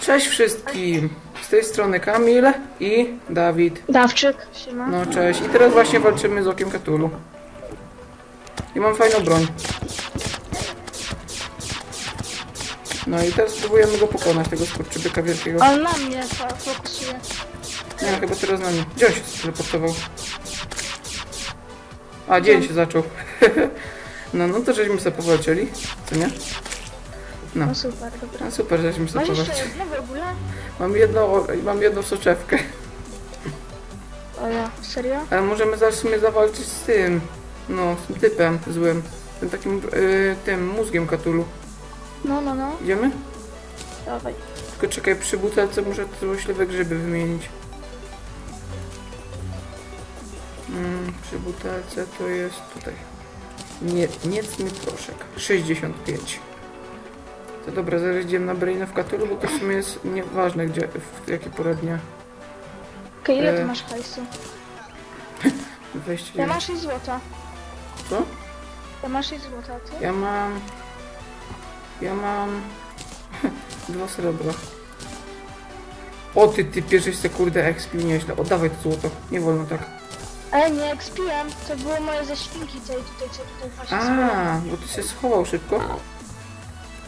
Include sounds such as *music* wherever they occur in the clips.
Cześć wszystkim! Z tej strony Kamil i Dawid. Dawczyk, siema. No cześć. I teraz właśnie walczymy z okiem Katulu. I mam fajną broń. No i teraz spróbujemy go pokonać, tego skurczybyka wielkiego. On na mnie fokusuje. Nie, chyba teraz na mnie. Gdzie on się teleportował? A, dzień się zaczął. *laughs* No, no to żeśmy sobie powalczyli, co nie? No, No super, dobra. no super, żeśmy sobie Masz jeszcze powalczyli. jedno w ogóle? Mam jedną, mam jedną soczewkę. O ja, serio? Ale możemy zaraz w sumie zawalczyć z tym, no, z tym typem złym. Tym takim, y, tym mózgiem Katulu. No, no, no, Idziemy? dawaj. Tylko czekaj, przy butelce muszę złośliwe grzyby wymienić. Mm, przy butelce to jest tutaj. Nie, niecny proszek. 65. To dobra, zaraz idziemy na Brain of Cthulhu, bo to w sumie jest nieważne gdzie, w jakie porę dnia. Okej, ile ty E. masz hajsu? *laughs* Wejście. Ja mam 6 złota. Co? Ja mam 6 złota, a ty? Ja mam... Ja mam... *laughs* Dwa srebra. O ty, ty pierwszej se kurde expił nieźle. Oddawaj to złoto. Nie wolno tak. Ale nie, expiłem. To było moje ze świnki tej tutaj, co tutaj właśnie. A, bo ty się schował szybko.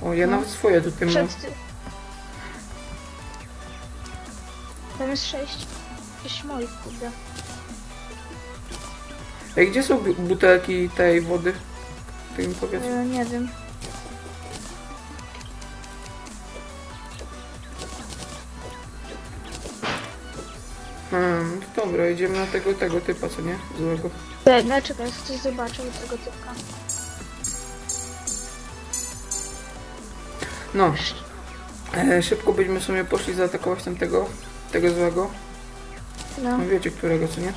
O, ja No. nawet swoje tutaj mam. Przed ty. Tam jest 6. 6 moich, kurde. Ej, gdzie są bu- butelki tej wody? Ty mi powiedz. E, nie wiem. Hmm, to dobra, idziemy na tego, tego typa, co nie? Złego. E, No czekaj, coś zobaczę tego typka. No. E, szybko byśmy sobie poszli zaatakować tamtego, tego złego. No. No wiecie którego, co nie?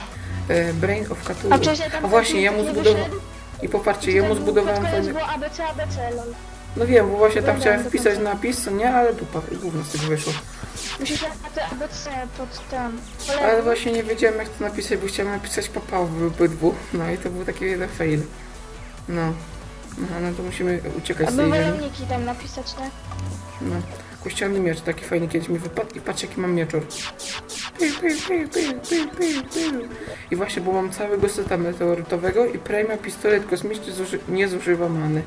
E, Brain of Cthulhu. A wcześniej tam A właśnie, ja mu zbudowałem... I popatrzcie, jemu zbudowałem fajny... było ABC, ABC, lol. No wiem, bo właśnie tam chciałem wpisać napis, co nie? Ale dupa, gówno z tego wyszło. Musisz na ABC pod tam. Ale właśnie nie wiedziałem jak to napisać, bo chciałem napisać papał w obydwu. No i to był taki jeden fail. No. Aha, no to musimy uciekać z Albo tej ziemi. wojowniki tam napisać, nie? No. Kościelny miecz taki fajny kiedyś mi wypadł i patrz jaki mam mieczor. Piu, piu, piu, piu, piu, piu, piu. I właśnie, bo mam całego seta meteorytowego i premia pistolet kosmiczny zuży nie zużywa many.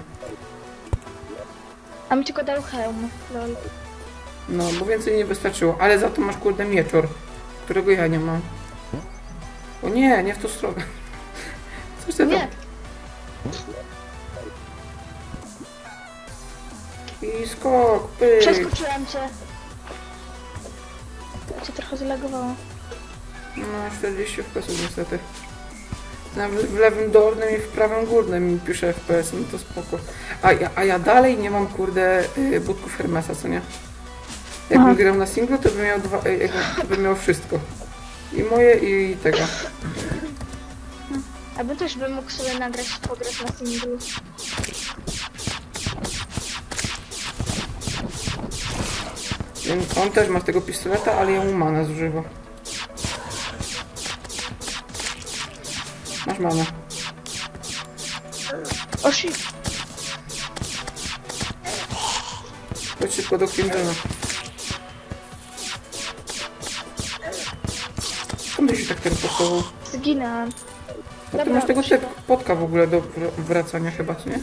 A mi tylko dał hełm, lol. No, bo więcej nie wystarczyło. Ale za to masz kurde mieczor, którego ja nie mam. O nie, nie w tą stronę. *laughs* Coś ty tam... Nie, I skok, pyk. przeskoczyłem cię. Ja cię trochę zlagowało. No, 40 FPS niestety. Nawet w lewym dolnym i w prawym górnym mi pisze FPS, no to spoko. A ja, a ja dalej nie mam, kurde, y, budków Hermesa, co nie? Jakbym grał na singlu, to bym miał dwa, y, jakbym, to bym miał wszystko. I moje, i tego. Albo też bym mógł sobie nagrać, pograć na singlu. On też ma z tego pistoleta, ale jemu mana zużywa. Masz manę. O shit, Chodź szybko do Crimsona. Skąd się tak teleportował? zginęłam. A ty Dobra, masz tego szybko. typ podka w ogóle do wr- wracania chyba, co nie?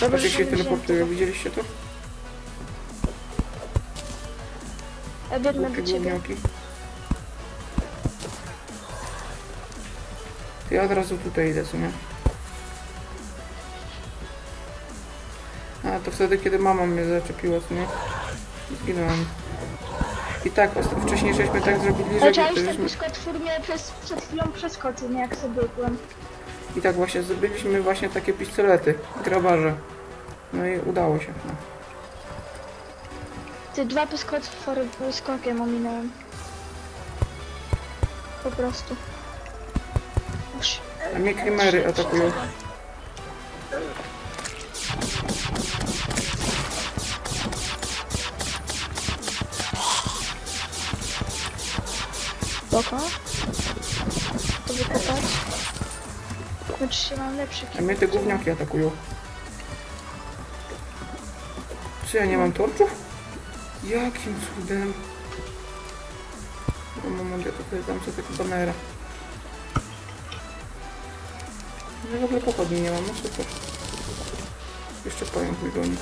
Dobra, Patrz jak że się nie teleportuje, widzieliście to? tego. Ja biegnę do ciebie. gówniaki. To ja od razu tutaj idę, co nie? A, to wtedy, kiedy mama mnie zaczepiła, co nie? Zginąłem. I tak, osta- wcześniej żeśmy tak zrobili, że... Ale czaisz, ten żeśmy... piskotwór mnie przez, przed chwilą przeskoczył, nie jak sobie byłem. I tak właśnie zrobiliśmy właśnie takie pistolety, grabarze. No i udało się. No. Ty dwa piskotwory skokiem ominąłem. Po prostu. A mnie krimery atakują. Spoko. To wykopać. Znaczy się mam lepszy A mnie te gówniaki atakują. Czy ja nie mam torczów? Jakim cudem? No moment, ja tutaj dam sobie tego banera. No w ogóle pochodni nie mam, no super. Jeszcze pająk mi goni.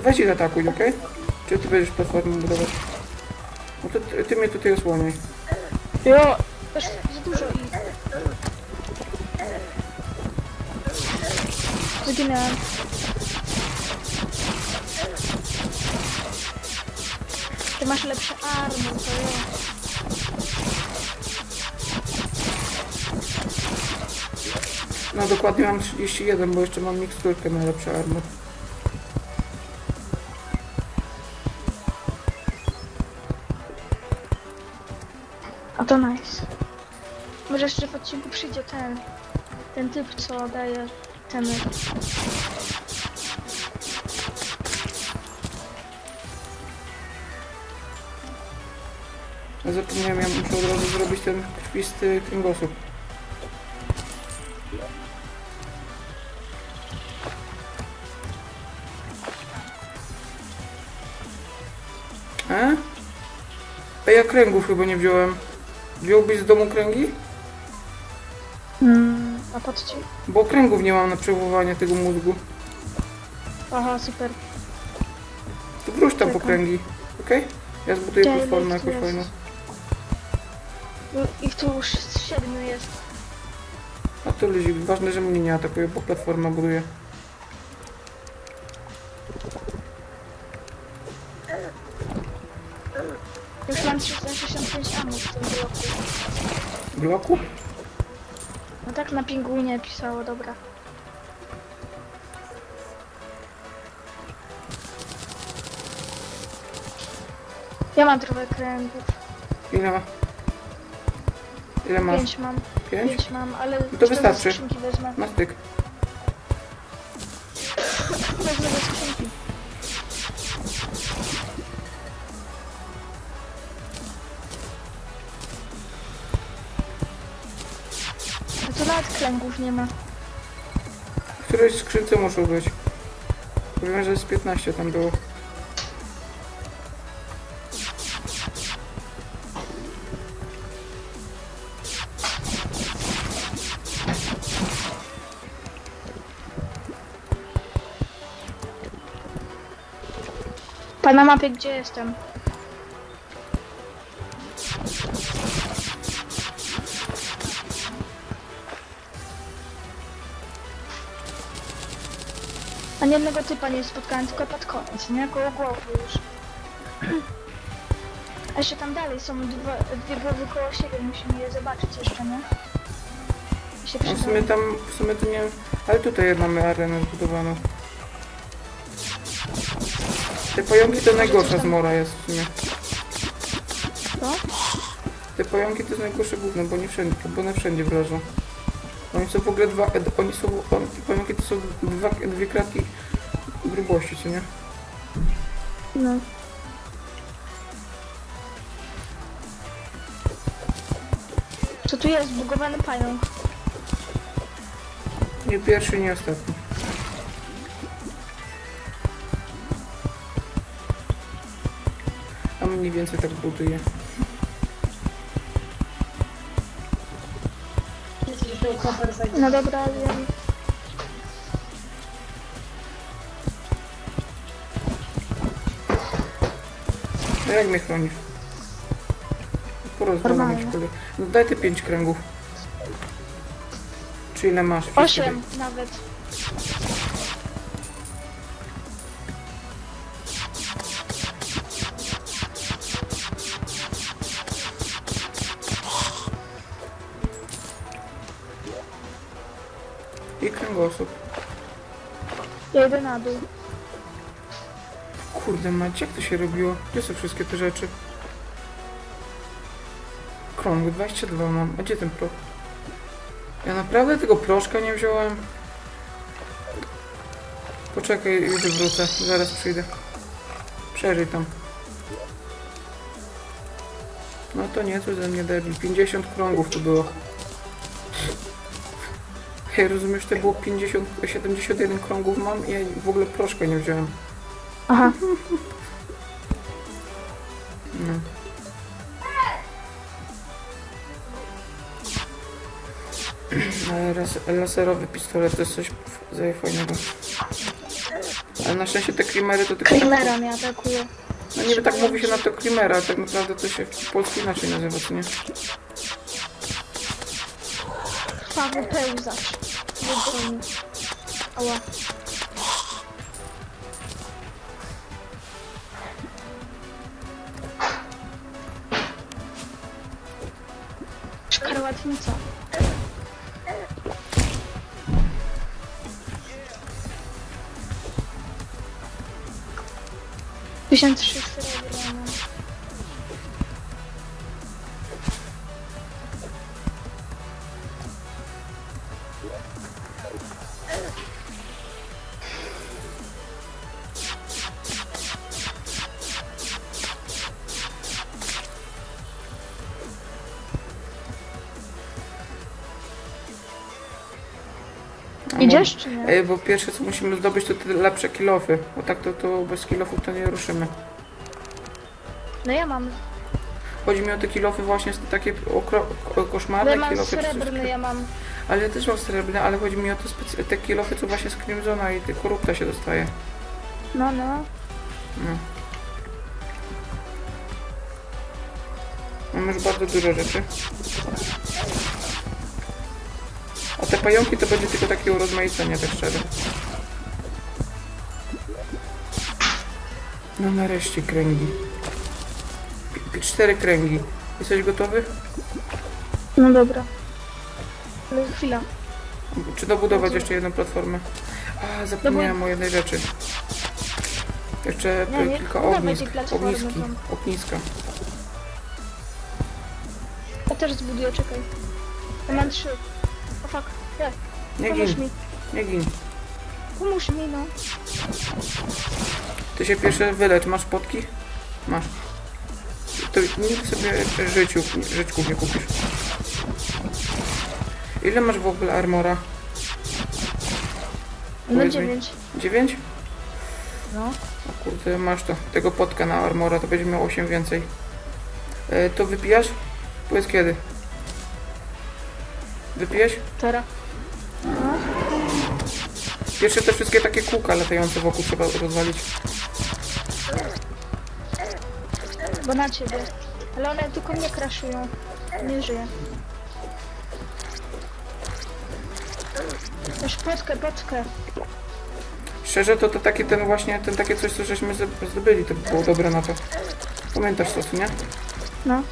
Weź ich atakuj, okej? Czy ty będziesz platformę budować? No to ty, ty mnie tutaj osłaniaj. Jo, też za dużo ich. Ty masz lepsze army, to jo. No dokładnie mam 31, bo jeszcze mam miksturkę na lepsze armor. To nice. Może jeszcze w odcinku przyjdzie ten, ten typ, co daje temy. Ja zapomniałem, ja muszę od razu zrobić ten krwisty kręgosłup. E? A ja kręgów chyba nie wziąłem. Wziąłbyś z domu kręgi? Mm, a patrzcie. Bo kręgów nie mam na przewoływanie tego mózgu. Aha, super. To wróć tam po kręgi, okej? Ja zbuduję platformę jest? jakąś fajną. No, Ich tu już z siedmiu jest. A to ludzi, ważne, że mnie nie atakuje, bo platforma buduje. Bloku? No tak na pinguinie pisało, dobra. Ja mam trochę kręgów. Ile ma? Ile masz? Pięć mam. Pięć? Pięć mam, ale to cztery wystarczy. wezmę. Na styk. Wezmę kręgów nie ma. W którejś skrzynce muszą być. Powiem, że z 15 tam było. Pan na mapie gdzie jestem? Ani jednego typa nie spotkałem, tylko pod koniec, nie? Koło głowy już. *clears throat* A jeszcze tam dalej są dwa, dwie głowy koło siebie, musimy je zobaczyć jeszcze, nie? Się No w sumie tam, w sumie to nie Ale tutaj mamy arenę zbudowaną. Te pająki to najgorsza zmora jest w sumie. Co? Te pająki to jest najgorsze gówno, bo nie wszędzie, bo one wszędzie wrażą. Oni są w ogóle dwa, oni są, on, pająki to są dwa, dwie kratki grubości, co nie? No. Co tu jest? Zbugowany pająk. Nie pierwszy, nie ostatni. A mniej więcej tak buduje. No dobra, wiem. No jak mnie chronisz? Porozwalam Normalnie. szkodę. No daj te pięć kręgów. Czy ile masz? Wszystkie Osiem nawet. I kręgosłup. Idę na dół. Kurde mać, jak to się robiło? Gdzie są wszystkie te rzeczy? Krąg 22 mam. A gdzie ten pro? Ja naprawdę tego proszka nie wziąłem? Poczekaj, już wrócę. Zaraz przyjdę. Przeżyj tam. No to nie, co ze mnie debil. 50 krągów tu było. Hej, rozumiesz, to było 50, 71 krągów mam i ja w ogóle proszkę nie wziąłem. Aha. No. Ale ras- laserowy pistolet to jest coś f- fajnego. Ale na szczęście te krimery to tylko... Krimera mnie atakuje. no niby tak mówi się na to krimera, ale tak naprawdę to się w polsku inaczej nazywa, co nie? Krwawy pełzacz. Wybrony. Ała. Szkarłatnica. Tysiąc czy nie? Ej, bo pierwsze co musimy zdobyć to te lepsze kilofy, bo tak to, to bez kilofów to nie ruszymy. No ja mam. Chodzi mi o te kilofy właśnie, takie okro, ko- koszmarne Ja mam kilofy. srebrny, ja mam. Ale ja też mam srebrne, ale chodzi mi o te, te kilofy, co właśnie z Crimsona i te korupta się dostaje. No, no. No. Mam już bardzo dużo rzeczy. Te pająki to będzie tylko takie urozmaicenie, tak szczerze. No nareszcie kręgi. Pi- Cztery kręgi. Jesteś gotowy? No dobra. Ale chwila. Czy dobudować jeszcze jedną platformę? A, zapomniałem o jednej rzeczy. Jeszcze Nie, nie, kilka ognisk. Ogniski. Ogniska. Ja też zbuduję, czekaj. Ja mam trzy. O fuck. Nie, Nie pomóż gin, mi. nie gin. Pomóż mi, no. Ty się pierwsze wylecz, masz potki? Masz. To nigdy sobie życiu, żyćków nie kupisz. Ile masz w ogóle armora? No Powiedz mi. dziewięć. Dziewięć? No. O kurde, masz to. Tego potka na armora, to będzie miał 8 więcej. E, to wypijasz? Powiedz kiedy. Wypijesz? Teraz. Pierwsze te wszystkie takie kółka latające wokół trzeba rozwalić. Bo na ciebie. Ale one tylko mnie kraszują. Nie żyję. Już potkę, potkę. Szczerze to, to takie ten właśnie, ten takie coś, co żeśmy zdo- zdobyli, to było dobre na to. Pamiętasz to, nie? No.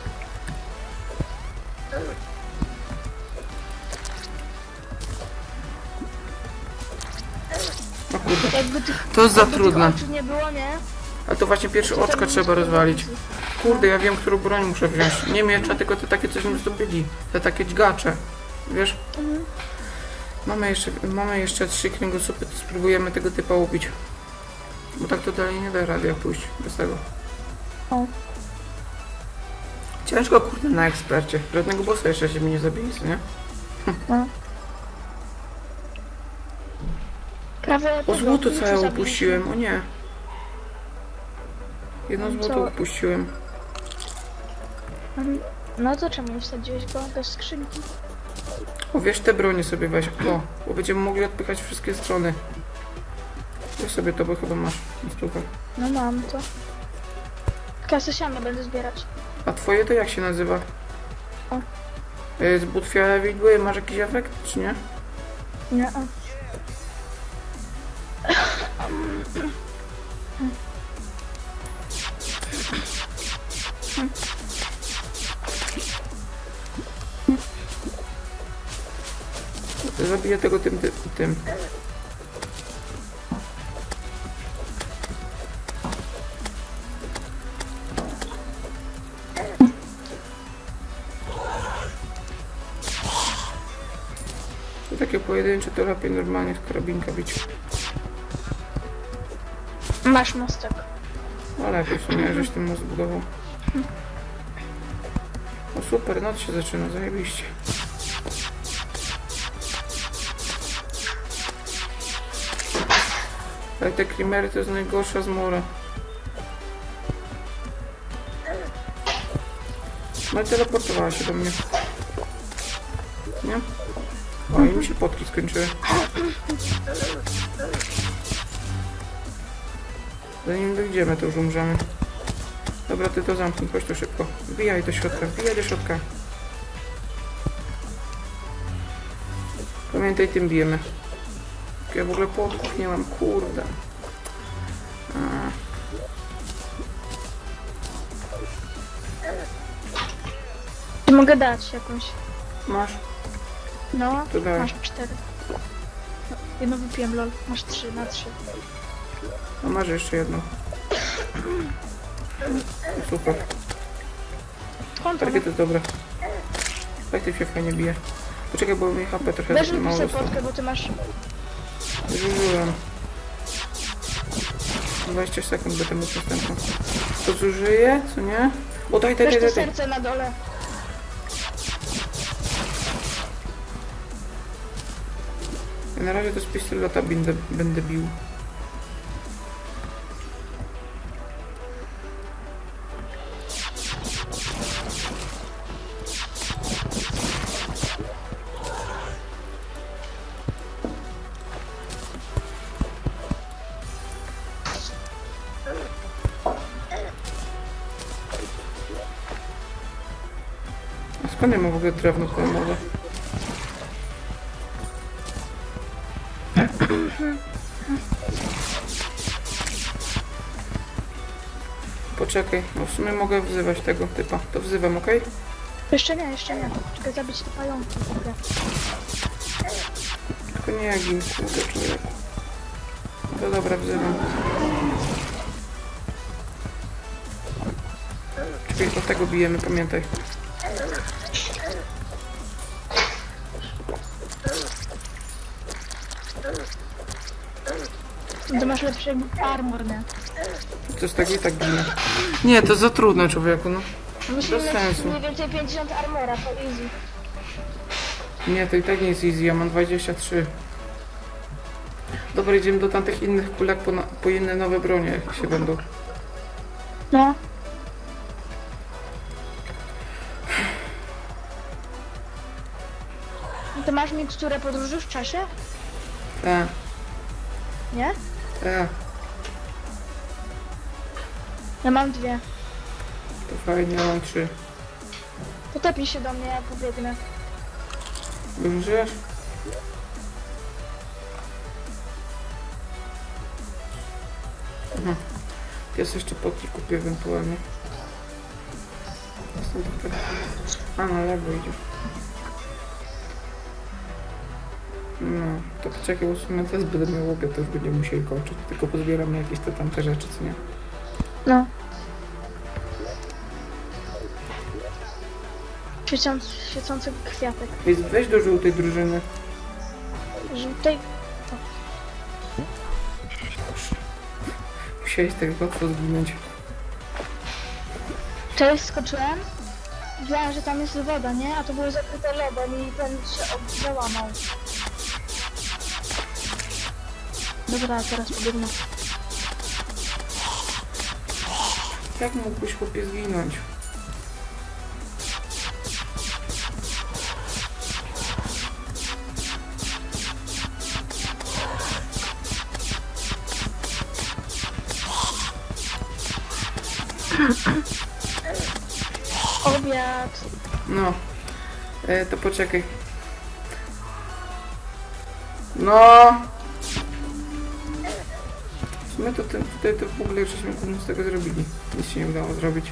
Kurde. Jakby tych, To jest za jakby trudne. oczu nie było, nie? Ale to właśnie pierwsze oczka trzeba rozwalić. Kurde, ja wiem, którą broń muszę wziąć. Nie miecza, tylko te takie coś mi zdobyli. Te takie dźgacze. Wiesz? Mhm. Mamy jeszcze, mamy jeszcze trzy kręgosłupy, to spróbujemy tego typa ubić. Bo tak to dalej nie da rady jak pójść bez tego. O. Ciężko kurde na ekspercie. Żadnego bossa jeszcze się mi nie zabili, co nie? No. Prawie O złoto nie upuściłem, o nie. Jedno Mam złoto całe- upuściłem. No to czemu nie wsadziłeś go do skrzynki? O, wiesz, te bronie sobie weź. O, bo będziemy mogli odpychać wszystkie strony. Weź sobie to, bo chyba masz na. No mam to. Kasę siano będę zbierać. A twoje to jak się nazywa? O. Z butwia widły masz jakiś efekt, czy nie? Nie, o. Zabiję tego tym, tym, tym. To takie pojedyncze to lepiej normalnie z karabinka bić. Masz mostek. Lepiej w sumie, żeś ten most zbudował. No super, noc się zaczyna, zajebiście. Ale te klimery to jest najgorsza zmora. No i teleportowała się do mnie. Nie? O, i mi się potki skończyły. Zanim dojdziemy, to już umrzemy. Dobra, ty to zamknij, chodź tu szybko. Wbijaj do środka, wbijaj do środka. Pamiętaj, tym bijemy. Ja w ogóle płotków nie mam, kurde. A, Czy mogę dać jakąś? masz? No, To daj. masz cztery. No, jedno wypiłem, lol. Masz trzy na trzy. A masz jeszcze jedną. Super. To? Takie to jest dobre. Tak to się fajnie bije. Poczekaj, bo mi HP trochę Weź mało mi zostało. potkę, bo ty masz... Zużyłem. 20 sekund będę mógł następną. To zużyję, co nie? O, daj, daj, daj, daj. serce na dole. Ja na razie to z pistoleta będę, będę bił. Skąd ja mam w ogóle drewno pojmowe? Poczekaj, no w sumie mogę wzywać tego typa. To wzywam, okej? Jeszcze nie, jeszcze nie. Czekaj, zabić te pająki. Dobra. Tylko nie gin, kurde człowieku. No to dobra, wzywam. Czekaj, od tego bijemy, pamiętaj. To masz lepszy armor, nie? To jest tak i tak ginę. Nie, to za trudne człowieku, no. Musimy Bez mieć sensu. mniej więcej 50 armora, to easy. Nie, to i tak nie jest easy, ja mam 23. Dobra, idziemy do tamtych innych kulek po, na, po inne nowe bronie, jak się będą. No. To masz miksturę podróży w czasie? E, Nie? E, Ja mam dwie. to fajnie, ja mam 3. Potepnij się do mnie, ja pobiegnę. Żyjesz? Mhm. Jest jeszcze potki kupię ewentualnie. Jestem trochę... A, na lewo idzie. No, to poczekaj, bo w sumie teraz będę miał łopie, to już będziemy musieli kończyć. Tylko pozbieramy jakieś te tamte rzeczy, co nie? No. Świecący, świecący kwiatek. Więc weź do żółtej drużyny. Żółtej. Musiałeś tak łatwo zginąć. Cześć, skoczyłem. Wiedziałem, że tam jest woda, nie? A to było zakryte lodem i ten się załamał. Dobra, teraz pobiegnę. Jak mógłbyś chłopie zginąć? *clears throat* Obiad. No. E, to poczekaj. No. Sumie to ten, tutaj to w ogóle żeśmy gówno z tego zrobili. Nic się nie udało zrobić.